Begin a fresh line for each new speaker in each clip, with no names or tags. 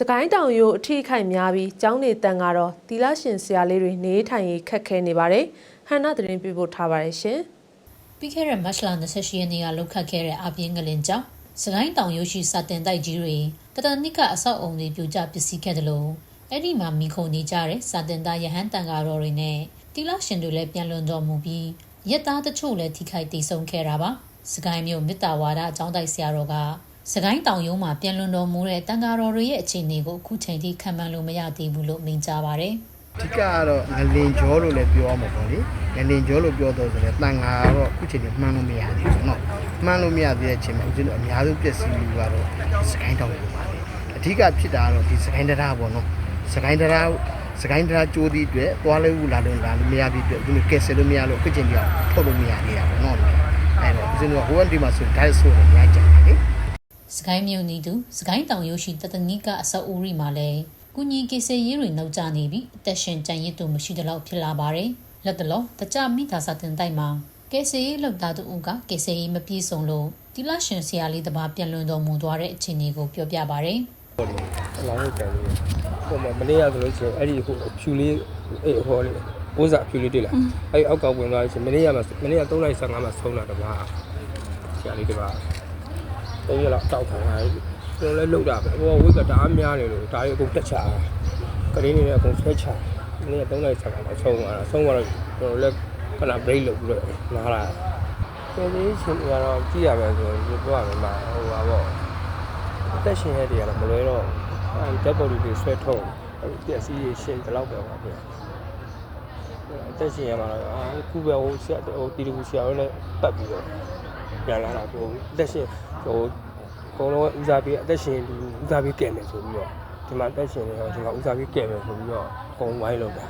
စကိုင်းတောင်ရိုးအထီးခိုက်များပြီးကျောင်းနေတန်ကတော့တီလာရှင်ဆရာလေးတွေနေထိုင်ရေးခက်ခဲနေပါတယ်ဟန်နာသတင်းပြပို့ထားပါတယ်ရှင်
ပြီးခဲ့တဲ့မတ်လ28ရက်နေ့ကလောက်ခတ်ခဲ့တဲ့အပြင်းကလင်ကြောင့်စကိုင်းတောင်ရုရှိစာတင်တိုက်ကြီးတွေတတနစ်ကအဆောက်အုံတွေပြိုကျပစ္စည်းခဲ့တယ်လို့အဲ့ဒီမှာမိခုန်နေကြတဲ့စာတင်သားရဟန်းတန်ဃာတော်တွေနဲ့တီလာရှင်တွေလည်းပြန်လွန်တော်မူပြီးရက်သားတချို့လည်းထိခိုက်ဒေဆုံးခဲ့တာပါစကိုင်းမြို့မေတ္တာဝါဒအကြောင်းတိုက်ဆရာတော်က စကိုင်းတောင်ယုံမှာပြန်လွန်တော်မူတဲ့တန်ဃာတော်တွေရဲ့အခြေအနေကိုအခုချိန်ထိခံမှန်းလို့မရသေးဘူးလို့မိန့်ကြားပါဗျ။
အဓိကကတော့ငလင်ကျော်လို့လည်းပြောမှာပေါ့လေ။ငလင်ကျော်လို့ပြောတော့ဆိုလည်းတန်ဃာကတော့အခုချိန်ထိမှန်းလို့မရသေးဘူးနော်။မှန်းလို့မရသေးတဲ့အချိန်မှာဦးဇင်းတို့အများစုပြည့်စုံလို့ကတော့စကိုင်းတောင်ယုံပါပဲ။အဓိကဖြစ်တာကတော့ဒီစကိုင်းတရားပေါ့နော်။စကိုင်းတရားစကိုင်းတရားကြိုးသည့်အတွက်သွားလဲဦးလာလို့လာလို့မရသေးဘူး။ဦးဇင်းတို့ကယ်ဆယ်လို့မရလို့အခုချိန်ထိထုတ်လို့မရသေးတာပေါ့နော်။အဲ့တော့ဦးဇင်းတို့ဟိုကဒီမှာဆိုဒိုက်ဆိုတော့ညကြ
စကိုင်းမြို့နီသူစကိုင်းတောင်ရုရှိတတနိကအဆောက်အဦရီမှာလည်းကုညီကေဆေရေးတွေနှုတ်ကြနေပြီးအသက်ရှင်ကြံရစ်သူမရှိသလောက်ဖြစ်လာပါတယ်။လက်တလောတကြမိသားစာတင်တိုက်မှာကေဆေရေးလောက်သားသူဦးကကေဆေရေးမပြေဆုံးလို့တီလာရှင်ဆရာလေးတစ်ပါးပြန်လွန်တော်မူသွားတဲ့အခြေအနေကိုပြောပြပါရယ်
အလောင်းကိုကန်လို့ဟိုမှာမနေ့ကဆိုလို့ရှိရင်အဲ့ဒီဟိုဖြူလေးအေးဟိုလေးဘိုးစာဖြူလေးတွေ့လားအဲ့ဒီအောက်ကဝင်သွားလို့ရှိရင်မနေ့ကမှမနေ့က3:55မှာဆုံးတာတပါဆရာလေးတပါ သုံးရလောက်တောက်ခံရတယ်ကျွန်တော်လည်းလှုပ်တာပဲဟိုဝိတ်ကတအားများနေလို့ဒါရီအကုန်တက်ချာကလေးနေလည်းအကုန်ဆွဲချမနေ့က3:55မှာဆုံးသွားတာဆုံးသွားတော့ကျွန်တော်လည်းခဏ break လုပ်ပြီးတော့နားလာတယ်ဒီချင်းကတော့ကြည့်ရမယ်ဆိုရင်ပြောရမယ်မှာဟိုပါပေါ့အသက်ရှင်ရတဲ့ကတော့မလွဲတော့အဲဒီ dead body တွေဆွဲထုတ်အဲဒီပျက်စီးရရှင်ဒီလောက်ပဲပါဗျာအသက်ရှင်ရမှာတော့အာခုပဲဟိုဆရာဟိုတီတူဆရာတို့လည်းပတ်ပြီးတော့ ပြန်လာတာကိုအသက်ရှင်ဟိုအကုန်လုံးဦးစားပေးအသက်ရှင်လူဦးစားပေးကဲမယ်ဆိုပြီးတော့ဒီမှာအသက်ရှင်နေတော့ဒီမှာဦးစားပေးကဲမယ်ဆိုပြီးတော့အကုန်ဝိုင်းလို့တာ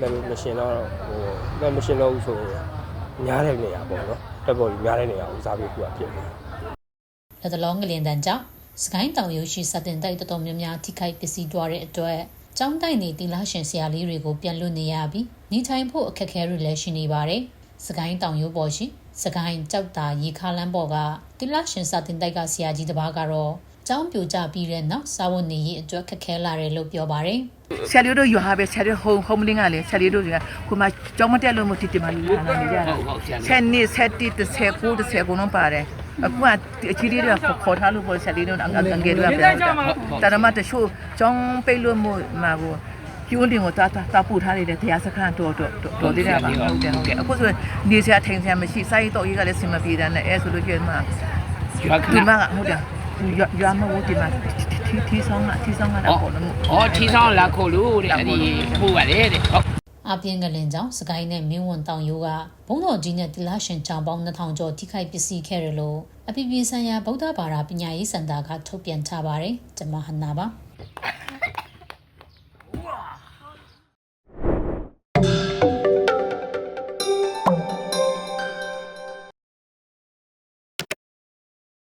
လည်းမရှင်တော့ဟိုလည်းမရှင်တော့ဘူးဆိုရင်များတဲ့နေရာပေါ့နော် dead body များတဲ့နေရာဦးစားပေးခုကပြင်တယ်
လက်တလောငလင်တန်ကြောင့်စကိုင်းတောင်ရုရှိစာတင်တိုက်တော်တော်များများထိခိုက်ပစ္စည်းသွားတဲ့အတွက်ကျောင်းတိုက်နေတီလာရှင်ဆရာလေးတွေကိုပြန်လွတ်နေရပြီးနေထိုင်ဖို့အခက်အခဲတွေလည်းရှိနေပါတယ်။ စကိုင်းတောင်ရုပေါ်ရှိစကိုင်းကြောက်တာရေခါလန်းပေါ်ကတီလာရှင်စာတင်တိုက်ကဆရာကြီးတစ်ပါးကတော့ကျောင်းပြိုကျပြီးတဲ့နောက်စာဝန်နေရေးအတွက်ခက်ခဲလာတယ်လို့ပြောပါတယ်။
ဆရာလေးတို့ယူဟာပဲဆရာလေးဟုံဟုံမလင်းကလည်းဆရာလေးတို့ကကိုမကြောင်းမတက်လို့မတိတိမလူလာနေကြတာဆက်နေဆက်တိတစ်ဆက်ကိုတစ်ဆက်ကိုလုံးပါတယ်အခုကအချီလေးတွေကခေါ်ထားလို့ပေါ်ဆရာလေးတို့အငငယ်တွေကပြန်တာတရမတချို့ကြောင်းပိတ်လို့မို့မှာကို ကျိုးတင်ကိုတာတာပူထားနေတဲ့တရားစခန်းတော်တော်တော်သေးတယ်ပါဟုတ်တယ်ဟုတ်ကဲ့အခုဆိုနေဆရာထိုင်ဆရာမရှိစိုက်တော့ရေးကလည်းစင်မပြေတဲ့နဲ့အဲဆိုလို့ကျမှ
ရွာခ
ဒီ
ဏ
မှာဟုတ်တယ်ရွာရွာမဟုတ်ဒီမှာထီထီဆောင်ကထီဆောင်ကတော့ပေါ်လို့
ဩထီဆောင်လာခို့လို့တဲ့အဲ့ဒီဟိုပါလေတဲ့ဟုတ်
အပြင်းကလင်ကြောင့်စကိုင်းနဲ့မင်းဝန်တောင်ရိုးကဘုံတော်ကြီးနဲ့တိလာရှင်ချောင်းပေါင်း2000ကျော်ထိခိုက်ပစ္စည်းခဲ့တယ်လို့အပြည်ပြည်ဆိုင်ရာဗုဒ္ဓဘာသာပညာရေးစင်တာကထုတ်ပြန်ထားပါတယ်ကျွန်မဟန်နာပါ